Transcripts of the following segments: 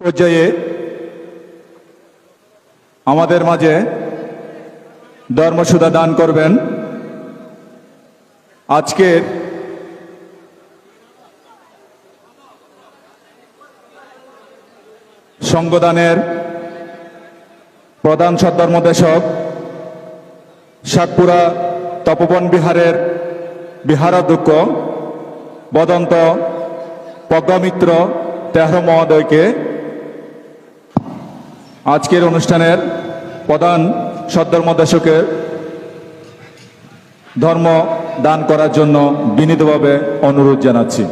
পর্যায়ে আমাদের মাঝে ধর্মসুধা দান করবেন। আজকের সঙ্গদানের প্রধান সদ্ধর্মদেশক সাতপুরা তপবন বিহারের বিহারাধ্যক্ষ বদন্ত প্রজ্ঞামিত্র তেহর মহোদয়কে আজকের অনুষ্ঠানের প্রধান সদ্ধর্মদেশকের ধর্ম দান করার জন্য বিনীতভাবে অনুরোধ জানাচ্ছি।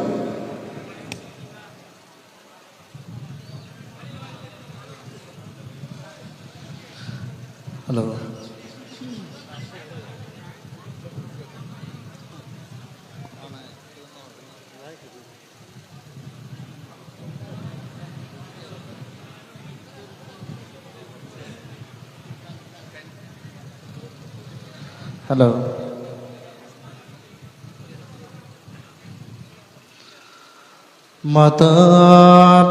हेलो मता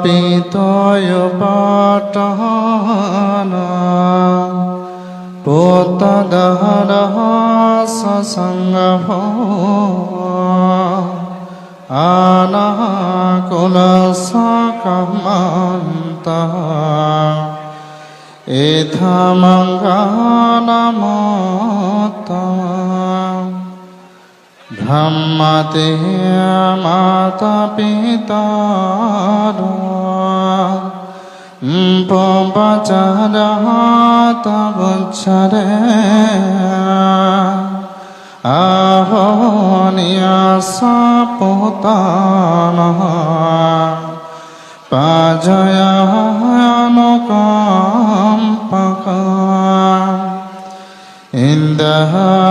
पितय पाटहाना पोतदहरः आना कुल सकमता সকমন্ত এথমঙ্গলমোত্তম ব্রহ্মতে মাতা পিতা পবচর তবচরে আহনিয়া पाजयानुकम्पका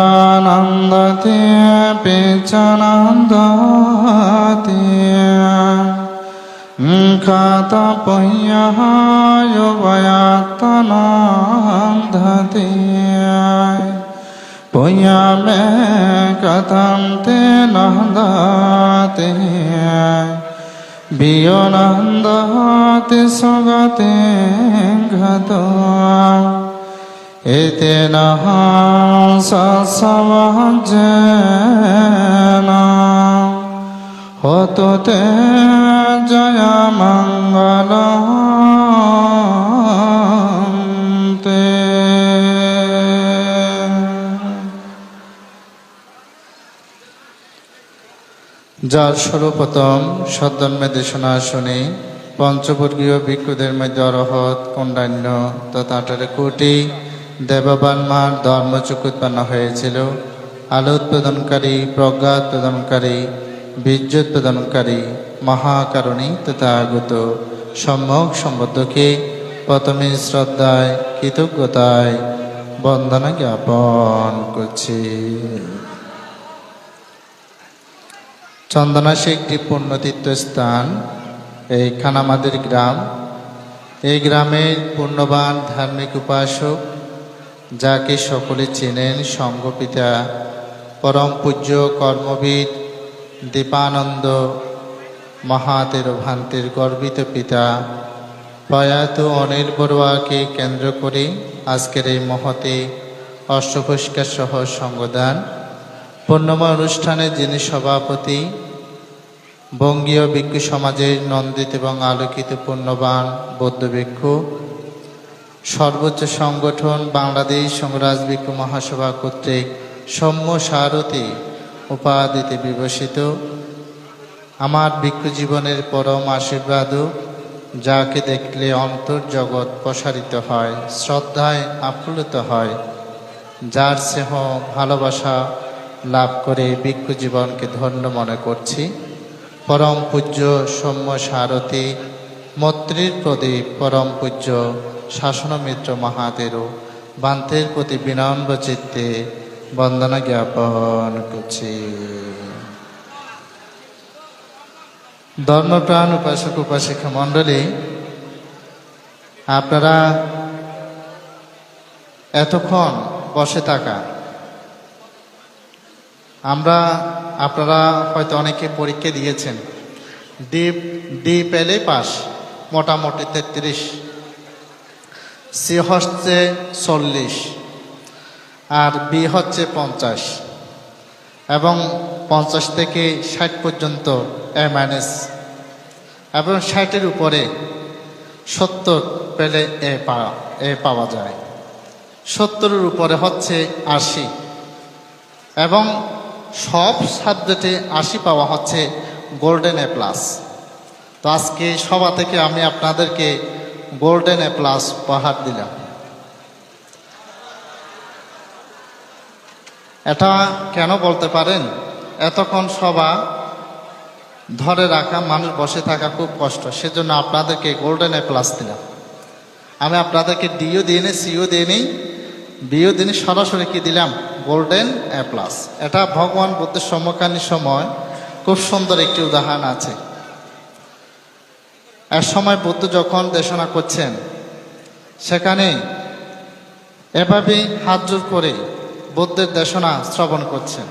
इन्दनन्दति पिचनन्दति कतपह्यः युवयात्तनान्दति पुण्य मे कथं ते नन्दति বিয়নন্দতে সগতে ঘত এতে সসমজ্জেন হতো তে জয় মঙ্গল যার সর্বপ্রথম সদ্ধর্মে দেশনা শুনে পঞ্চবর্গীয় ভিক্ষুদের মধ্যে অরহত কন্ডান্য তথা আঠারো কোটি দেববান মার ধর্মচক্ষু উৎপন্ন হয়েছিল। আলো উৎপাদনকারী, প্রজ্ঞা উৎপাদনকারী, বীর্য উৎপাদনকারী, মহাকারণী তথা আগত সম্যক সম্বদ্ধকে প্রথমে শ্রদ্ধায়, কৃতজ্ঞতায় বন্দনা জ্ঞাপন করছি। চন্দনাশী একটি পুণ্যতীর্থ স্থান, এই খানামাদের গ্রাম। এই গ্রামের পুণ্যবান ধার্মিক উপাসক, যাকে সকলে চেনেন, সঙ্গপিতা, পরম পূজ্য, কর্মবিদ, দীপানন্দ মহাতের ভান্তের গর্বিত পিতা, প্রয়াত অনিল বড়ুয়াকে কেন্দ্র করে আজকের এই মহতে অষ্টপুষ্কার সহ সঙ্গদান। পূর্ণময় অনুষ্ঠানে যিনি সভাপতি, বঙ্গীয় ভিক্ষু সমাজের নন্দিত এবং আলোকিত পূর্ণবান বৌদ্ধ ভিক্ষু সর্বোচ্চ সংগঠন বাংলাদেশ সংরাজ ভিক্ষু মহাসভা কর্তৃক সৌম্য সারথী উপাধিতে বিভূষিত। আমার ভিক্ষু জীবনের পরম আশীর্বাদও যাকে দেখলে অন্তর জগৎ প্রসারিত হয়, শ্রদ্ধায় আপ্লুত হয়, যার স্নেহ, ভালোবাসা লাভ করে ভিক্ষু জীবনকে ধন্য মনে করছি। পরম পূজ্য সৌম্য সারথী মৈত্রীর প্রদীপ পরম পূজ্য শাসনমিত্র মহাদেরও বান্তের প্রতি বিনম্র চিত্তে বন্দনা জ্ঞাপন করছি। ধর্মপ্রাণ উপাসক উপাসিকা মণ্ডলী, আপনারা এতক্ষণ বসে থাকা আমরা, আপনারা হয়তো অনেকে পরীক্ষা দিয়েছেন। ডি ডি পেলে পাস, মোটামুটি তেত্রিশ। সি হচ্ছে চল্লিশ। আর বি হচ্ছে পঞ্চাশ। এবং পঞ্চাশ থেকে ষাট পর্যন্ত এ মাইনাস। এবং ষাটের উপরে সত্তর পেলে এ পাওয়া এ পাওয়া যায়। সত্তরের উপরে হচ্ছে আশি। এবং সব সাবজেক্টে আশি পাওয়া হচ্ছে গোল্ডেন এ প্লাস তো আজকে সভা থেকে আমি আপনাদেরকে গোল্ডেন এ প্লাস উপহার দিলাম। এটা কেন বলতে পারেন? এতক্ষণ সভা ধরে রাখা, মানুষ বসে থাকা খুব কষ্ট, সেজন্য আপনাদেরকে গোল্ডেন এ প্লাস দিলাম। আমি আপনাদেরকে ডিও দিয়ে নিই সিও দিয়ে নিই বিও দিনে সরাসরি কি দিলাম? Golden A plus. এটা ভগবান বুদ্ধের সমকালীন সময় খুব সুন্দর একটি উদাহরণ আছে। এক সময় বুদ্ধ যখন দেশনা করছেন, সেখানে এভাবে হাত জোর করে বুদ্ধের দেশনা শ্রবণ করছেন।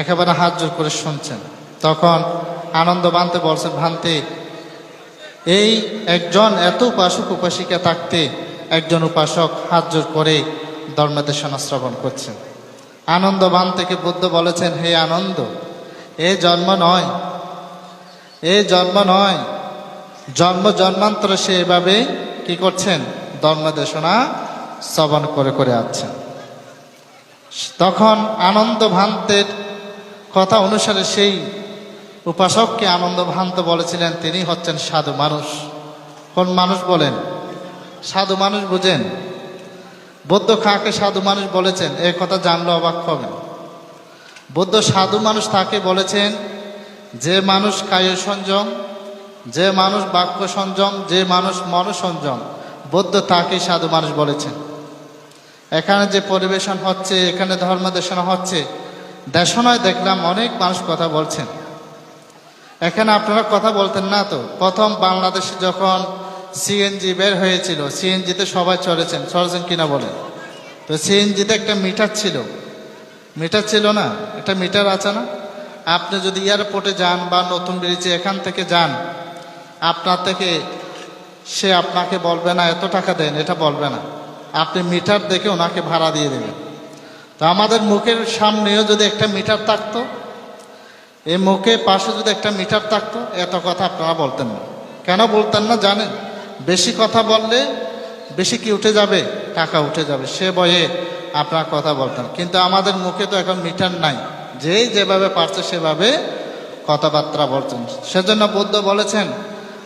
একেবারে হাত জোর করে শুনছেন। তখন আনন্দ বানতে বলছেন, ভান্তে, এই একজন এত উপাসক, উপাসিকা থাকতে একজন উপাসক হাত জোর করে ধর্মদেশনা শ্রবণ করছেন। আনন্দবান থেকে বুদ্ধ বলেছেন, হে আনন্দ, এ জন্ম নয়, এ জন্ম নয়। জন্ম জন্মান্তর সে এভাবে কি করছেন? ধর্মদেশনা শ্রবণ করে করে আছেন তখন আনন্দ ভান্তের কথা অনুসারে সেই উপাসককে আনন্দ ভান্ত বলেছিলেন, তিনি হচ্ছেন সাধু মানুষ। কোন মানুষ বলেন? সাধু মানুষ বুঝেন বৌদ্ধ খাকে সাধু মানুষ বলেছেন? এ কথা জানলে অবাক হবেন বৌদ্ধ সাধু মানুষ তাকে বলেছেন, যে মানুষ কায় সংযম যে মানুষ বাক্য সংযম যে মানুষ মন সংযম বৌদ্ধ তাকে সাধু মানুষ বলেছেন। এখানে যে পরিবেশন হচ্ছে, এখানে ধর্ম দেশনা হচ্ছে, দেশনায় দেখলাম অনেক মানুষ কথা বলছেন। এখানে আপনারা কথা বলতেন না তো? প্রথম বাংলাদেশে যখন সিএনজি বের হয়েছিল। সিএনজিতে সবাই চলেছেন চলেছেন কিনা বলেন? তো সিএনজিতে একটা মিটার ছিল। মিটার ছিল না? একটা মিটার আছে না? আপনি যদি এয়ারপোর্টে যান বা নতুন ব্রিজে এখান থেকে যান, আপনার থেকে সে আপনাকে বলবে না, এত টাকা দেন। এটা বলবে না। আপনি মিটার দেখে ওনাকে ভাড়া দিয়ে দেবেন। তো আমাদের মুখের সামনেও যদি একটা মিটার থাকতো, এই মুখে পাশে যদি একটা মিটার থাকতো, এত কথা আপনারা বলতেন না। কেন বলতেন না জানেন? বেশি কথা বললে বেশি কি উঠে যাবে? টাকা উঠে যাবে। সে বয়ে আপনার কথা বলতেন কিন্তু আমাদের মুখে তো এখন মিটার নাই। যেই যেভাবে পারছে সেভাবে কথাবার্তা বলছেন। সেজন্য বুদ্ধ বলেছেন,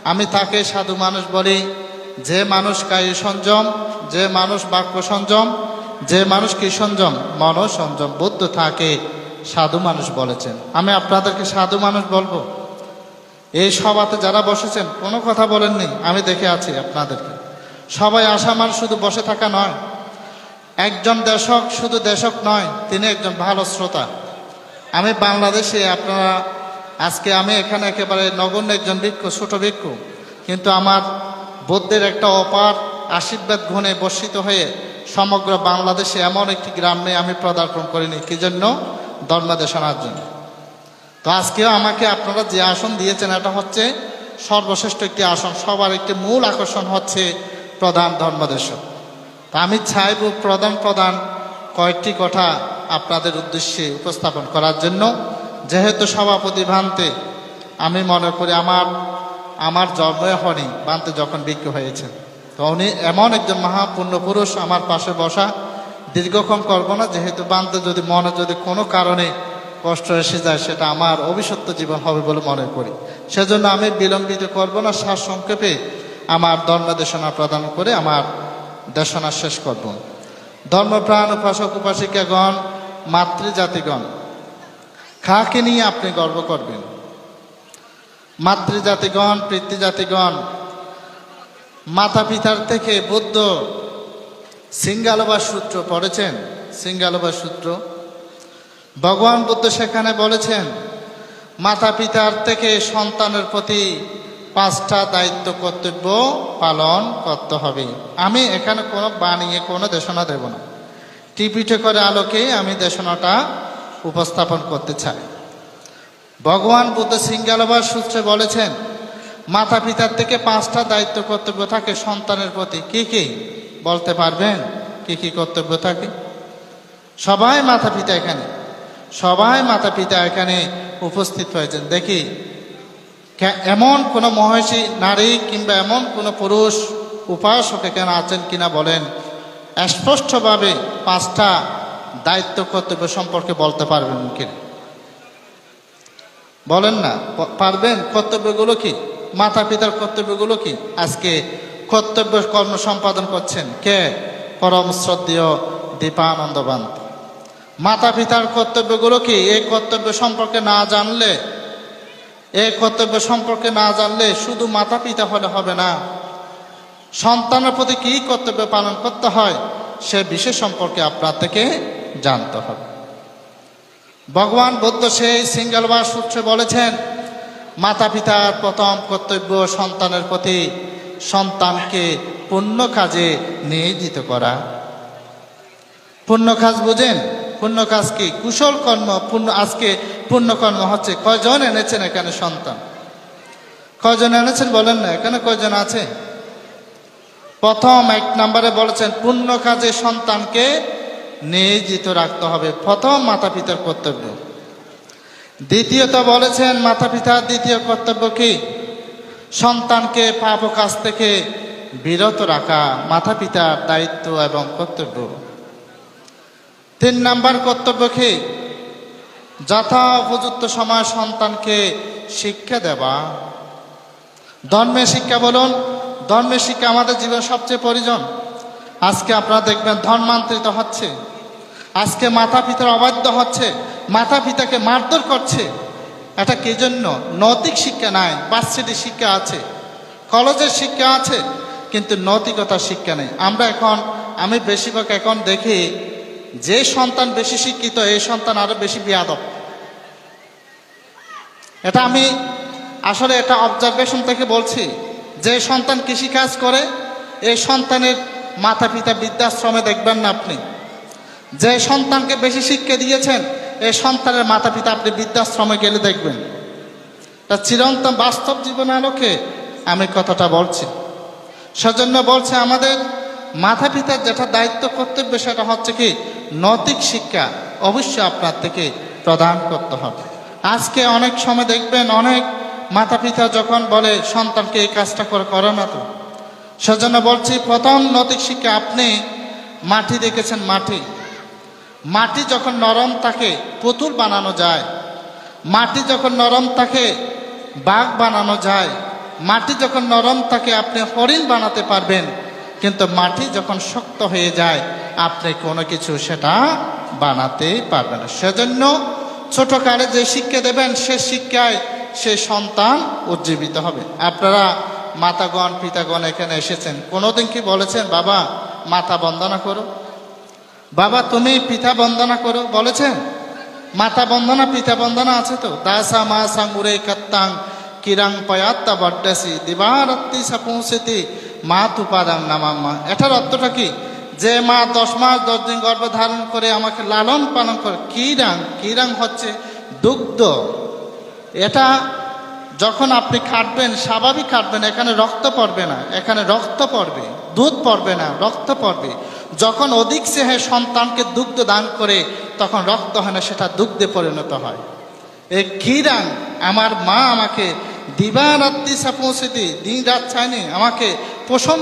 আমি তাকে সাধু মানুষ বলি, যে মানুষ কায়ু সংযম যে মানুষ বাক্য সংযম যে মানুষ কি সংযম মন সংযম বুদ্ধ থাকে সাধু মানুষ বলেছেন। আমি আপনাদেরকে সাধু মানুষ বলব? এই সভাতে যারা বসেছেন, কোনো কথা বলেননি, আমি দেখে আছি আপনাদেরকে। সবাই আসা মানুষ শুধু বসে থাকা নয়, একজন দেশক শুধু দেশক নয়, তিনি একজন ভালো শ্রোতা। আমি বাংলাদেশে, আপনারা, আজকে আমি এখানে একেবারে নগণ্য একজন ভিক্ষু, ছোট ভিক্ষু, কিন্তু আমার বুদ্ধের একটা অপার আশীর্বাদ গুণে বর্ষিত হয়ে সমগ্র বাংলাদেশে এমন একটি গ্রামে আমি পদার্পণ করিনি। কি জন্য? ধর্মদেশনার জন্য। তো আজকেও আমাকে আপনারা যে আসন দিয়েছেন, এটা হচ্ছে সর্বশ্রেষ্ঠ একটি আসন। সবার একটি মূল আকর্ষণ হচ্ছে প্রধান ধর্মদেশ তা আমি চাইব প্রধান প্রধান কয়েকটি কথা আপনাদের উদ্দেশ্যে উপস্থাপন করার জন্য। যেহেতু সভাপতি ভান্তে, আমি মনে করি আমার আমার জন্মই হয়নি বান্তে যখন বিজ্ঞ হয়েছেন। তো উনি এমন একজন মহাপূর্ণ পুরুষ আমার পাশে বসা, দীর্ঘক্ষণ করব না, যেহেতু বান্তে যদি মনে যদি কোনো কারণে কষ্ট এসে যায়, সেটা আমার অভিশপ্ত জীবন হবে বলে মনে করি। সেজন্য আমি বিলম্বিত করব না, সার সংক্ষেপে আমার ধর্মদেশনা প্রদান করে আমার দেশনা শেষ করব। ধর্মপ্রাণ উপাসক উপাসিকাগণ, মাতৃজাতিগণ খাকে নিয়ে আপনি গর্ব করবেন? মাতৃজাতিগণ, পিতৃজাতিগণ মাতা পিতার থেকে বুদ্ধ সিঙ্গালবা সূত্র পড়েছেন? সিঙ্গালবা সূত্র ভগবান বুদ্ধ সেখানে বলেছেন, মাতা পিতার থেকে সন্তানের প্রতি পাঁচটা দায়িত্ব কর্তব্য পালন করতে হবে। আমি এখানে কোনো বানিয়ে কোনো দেশনা দেব না। টিপিটে করে আলোকে আমি দেশনাটা উপস্থাপন করতে চাই। ভগবান বুদ্ধ সিঙ্গালবার সূত্রে বলেছেন, মাতা পিতার থেকে পাঁচটা দায়িত্ব কর্তব্য থাকে, সন্তানের প্রতি। কি কি? বলতে পারবেন? কি কি কর্তব্য থাকে? সবাই মাতা পিতা এখানে। সবাই মাতা পিতা এখানে উপস্থিত হয়েছেন। দেখি এমন কোনো মহিষী নারী কিংবা এমন কোনো পুরুষ উপাসক এখানে আছেন কিনা বলেন। স্পষ্টভাবে পাঁচটা দায়িত্ব কর্তব্য সম্পর্কে বলতে পারবেন কিনা? বলেন না পারবেন? কর্তব্যগুলো কি? মাতা পিতার কর্তব্যগুলো কি? আজকে কর্তব্য কর্ম সম্পাদন করছেন কে? পরম শ্রদ্ধেয় দীপানন্দবান মাতা পিতার কর্তব্যগুলো কি? এই কর্তব্য সম্পর্কে না জানলে, এই কর্তব্য সম্পর্কে না জানলে শুধু মাতা পিতা হলে হবে না। সন্তানের প্রতি কি কর্তব্য পালন করতে হয়, সে বিষয় সম্পর্কে আপনার থেকে জানতে হবে। ভগবান বুদ্ধ সেই সিঙ্গলবার সূত্রে বলেছেন মাতা পিতার প্রথম কর্তব্য সন্তানের প্রতি সন্তানকে পুণ্য কাজে নিয়োজিত করা। পুণ্য কাজ বুঝেন? পুণ্য কাজ কি? কুশল কর্ম পুণ্য আজকে পুণ্য কর্ম হচ্ছে। কয়জন এনেছেন এখানে সন্তান? কয়জন এনেছেন বলেন না, এখানে কয়জন আছে? প্রথম এক নম্বরে বলেছেন পুণ্য কাজে সন্তানকে নিয়োজিত রাখতে হবে। প্রথম মাতা পিতার কর্তব্য। দ্বিতীয়ত বলেছেন মাতা পিতার দ্বিতীয় কর্তব্য কি? সন্তানকে পাপ কাজ থেকে বিরত রাখা মাতা পিতার দায়িত্ব এবং কর্তব্য। তিন নাম্বার কর্তব্য কি? যথা উপযুক্ত সময় সন্তানকে শিক্ষা দেওয়া। ধর্মের শিক্ষা বলুন ধর্মের শিক্ষা আমাদের জীবন সবচেয়ে প্রয়োজন। আজকে আপনারা দেখবেন ধর্মান্তরিত হচ্ছে। আজকে মাতা পিতার অবাধ্য হচ্ছে, মাতা পিতাকে মারধর করছে। এটা কি জন্য? নৈতিক শিক্ষা নাই বাচ্চাটির শিক্ষা আছে, কলেজের শিক্ষা আছে, কিন্তু নৈতিকতার শিক্ষা নেই। আমরা এখন, আমি বেশিরভাগ এখন দেখি যে সন্তান বেশি শিক্ষিত, এই সন্তান আরও বেশি বিয়াদব। এটা আমি আসলে এটা অবজারভেশন থেকে বলছি, যে সন্তান কৃষিকাজ করে, এই সন্তানের মাতা পিতা বৃদ্ধাশ্রমে দেখবেন না আপনি। যে সন্তানকে বেশি শিক্ষা দিয়েছেন, এই সন্তানের মাতা পিতা আপনি বৃদ্ধাশ্রমে গেলে দেখবেন। তা চিরন্তন বাস্তব জীবন আলোকে আমি কথাটা বলছি। সেজন্য বলছে আমাদের মাতা পিতার যেটা দায়িত্ব কর্তব্য সেটা হচ্ছে কি, নৈতিক শিক্ষা অবশ্যই আপনার থেকে প্রদান করতে হবে। আজকে অনেক সময় দেখবেন অনেক মাতা পিতা যখন বলে, সন্তানকে এই কাজটা করে করে না তো? সেজন্য বলছি, প্রথম নৈতিক শিক্ষা আপনি মাটি দেখেছেন, মাটি। মাটি যখন নরম থাকে পুতুল বানানো যায়, মাটি যখন নরম থাকে বাঘ বানানো যায়, মাটি যখন নরম থাকে আপনি হরিণ বানাতে পারবেন কিন্তু মাটি যখন শক্ত হয়ে যায়, আপনি কোনো কিছু সেটা বানাতেই পারবেন না। সেজন্য ছোটকালে যে শিক্ষা দেবেন, সে শিক্ষায় সে সন্তান উজ্জীবিত হবে। আপনারা মাতাগণ, পিতাগণ এখানে এসেছেন। কোনোদিন কি বলেছেন, বাবা মাতা বন্দনা করো বাবা, তুমি পিতা বন্দনা করো বলেছেন? মাতা বন্দনা, পিতা বন্দনা আছে তো? দাসা মা সাঙ্গুরে কাত্তাং কিরাং পয়াত্তা বড্ডাসি দিবারাত্রি সাপৌসিতি মা তুপাদাং মা। এটার অর্থটা কি? যে মা দশ মাস, দশ দিন গর্ভ ধারণ করে আমাকে লালন পালন করে কিরাং কিরাং হচ্ছে? দুগ্ধ। এটা যখন আপনি খাটবেন স্বাভাবিক খাটবেন এখানে রক্ত পড়বে না, এখানে রক্ত পড়বে, দুধ পড়বে না, রক্ত পড়বে। যখন অধিক সেহে সন্তানকে দুগ্ধ দান করে, তখন রক্ত হয় না, সেটা দুগ্ধে পরিণত হয়। এই ক্ষীরাং আমার মা আমাকে দিবারাত্রি সাপৌষিতি দিন রাত চায়নি আমাকে পোষণ